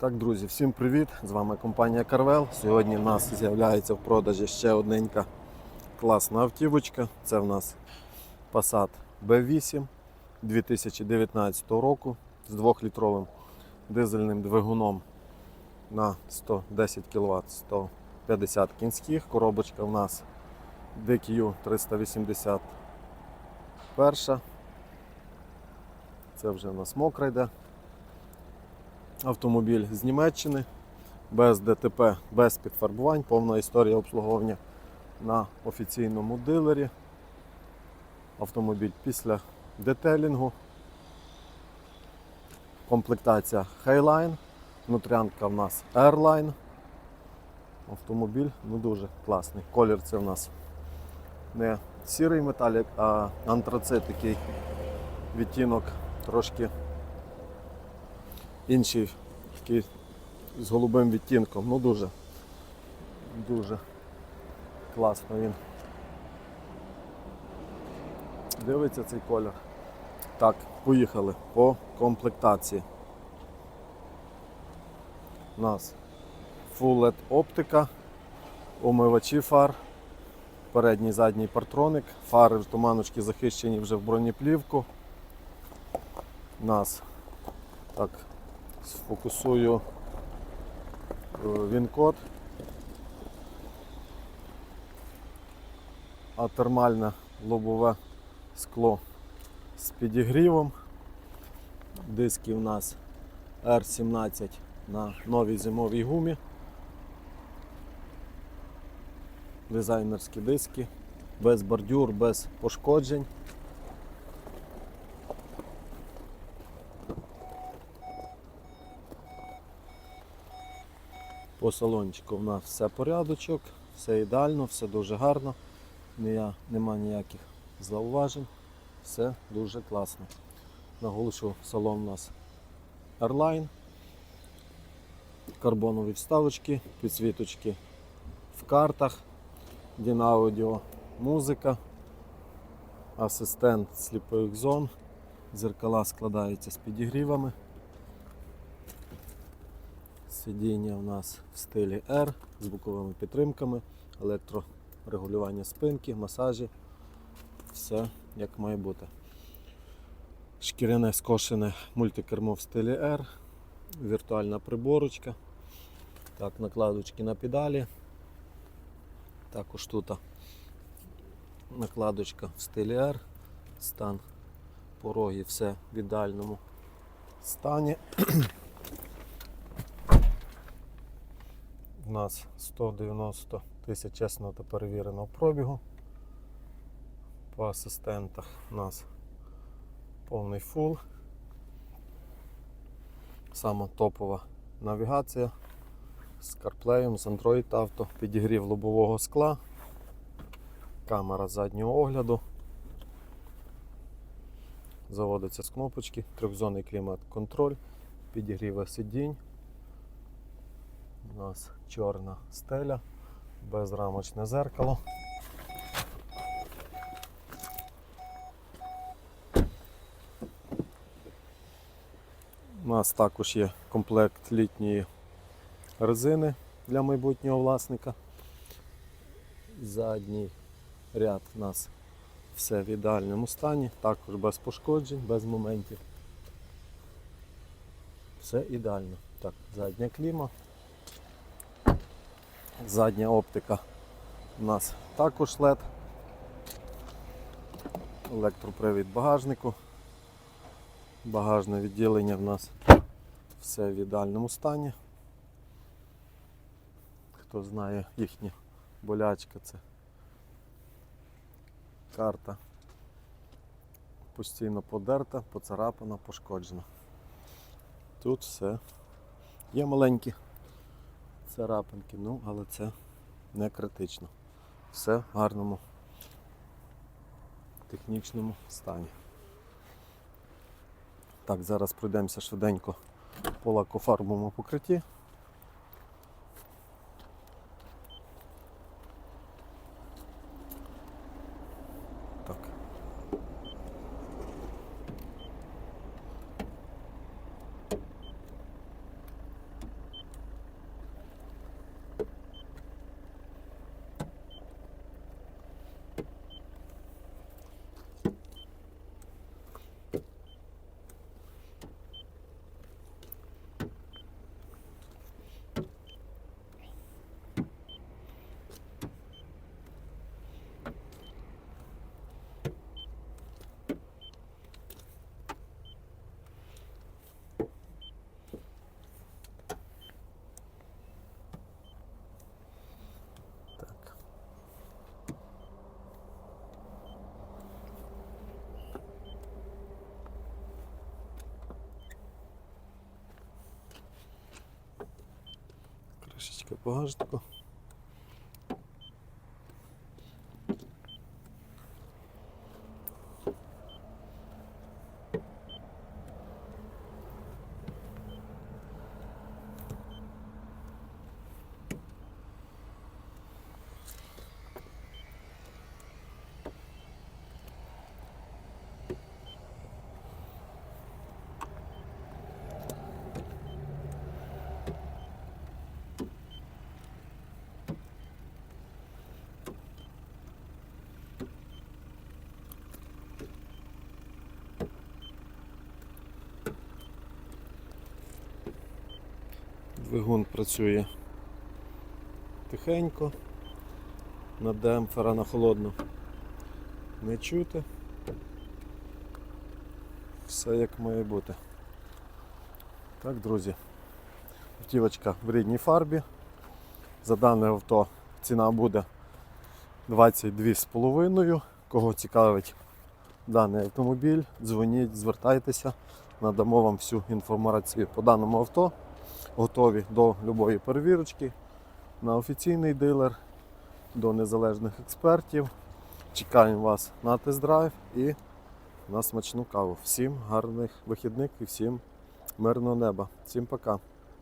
Так, друзі, всім привіт! З вами компанія Carvel. Сьогодні в нас з'являється в продажі ще одненька класна автівочка. Це в нас Passat B8 2019 року з 2-літровим дизельним двигуном на 110 кВт 150 кінських. Коробочка в нас DQ 381. Це вже в нас мокра йде автомобіль з Німеччини, без ДТП, без підфарбувань, повна історія обслуговування на офіційному дилері. Автомобіль після детелінгу. Комплектація Highline, внутрянка в нас Airline. Автомобіль ну дуже класний. Колір це в нас не сірий металік, а антрацит такий відтінок трошки інший такий з голубим відтінком. Ну дуже, дуже класно він. Дивиться цей колір. Так, поїхали по комплектації. У нас Full LED оптика, омивачі фар, передній задній партроник, фари туманочки захищені вже в бронеплівку. У нас так, сфокусую е, він-код. А термальне лобове скло з підігрівом. Диски у нас R17 на новій зимовій гумі. Дизайнерські диски, без бордюр, без пошкоджень. По салончику в нас все порядочок, все ідеально, все дуже гарно. Нема ніяких зауважень, все дуже класно. Наголошу, салон у нас Airline, карбонові вставочки, підсвіточки в картах, Дінаудіо, музика, асистент сліпих зон, зеркала складаються з підігрівами. Сидіння у нас в стилі R з боковими підтримками, електрорегулювання спинки, масажі. Все як має бути. Шкіряне скошене мультикермо в стилі R, віртуальна приборочка. Так, накладочки на педалі. Також тут накладочка в стилі R, стан пороги, все в ідеальному стані. У нас 190 тисяч чесного та перевіреного пробігу. По асистентах у нас повний фул. Сама топова навігація з CarPlay, з Android Auto, підігрів лобового скла, камера заднього огляду. Заводиться з кнопочки, трьохзонний клімат-контроль, підігрів сидінь. У нас чорна стеля, безрамочне зеркало. У нас також є комплект літньої резини для майбутнього власника. Задній ряд у нас все в ідеальному стані, також без пошкоджень, без моментів. Все ідеально. Так, задня кліма. Задня оптика у нас також LED. Електропривід багажнику. Багажне відділення в нас все в ідеальному стані. Хто знає їхня болячка, це карта постійно подерта, поцарапана, пошкоджена. Тут все є маленькі царапинки, ну, але це не критично. Все в гарному технічному стані. Так, зараз пройдемося швиденько по лакофарбовому покритті. Так. Відкриточка багажнику. Двигун працює тихенько, на демпфера на холодну не чути. Все як має бути. Так, друзі. Автівочка в рідній фарбі. За дане авто ціна буде 22,5. Кого цікавить даний автомобіль, дзвоніть, звертайтеся, надамо вам всю інформацію по даному авто. Готові до любої перевірочки на офіційний дилер, до незалежних експертів. Чекаємо вас на тест-драйв і на смачну каву. Всім гарних вихідних і всім мирного неба. Всім пока.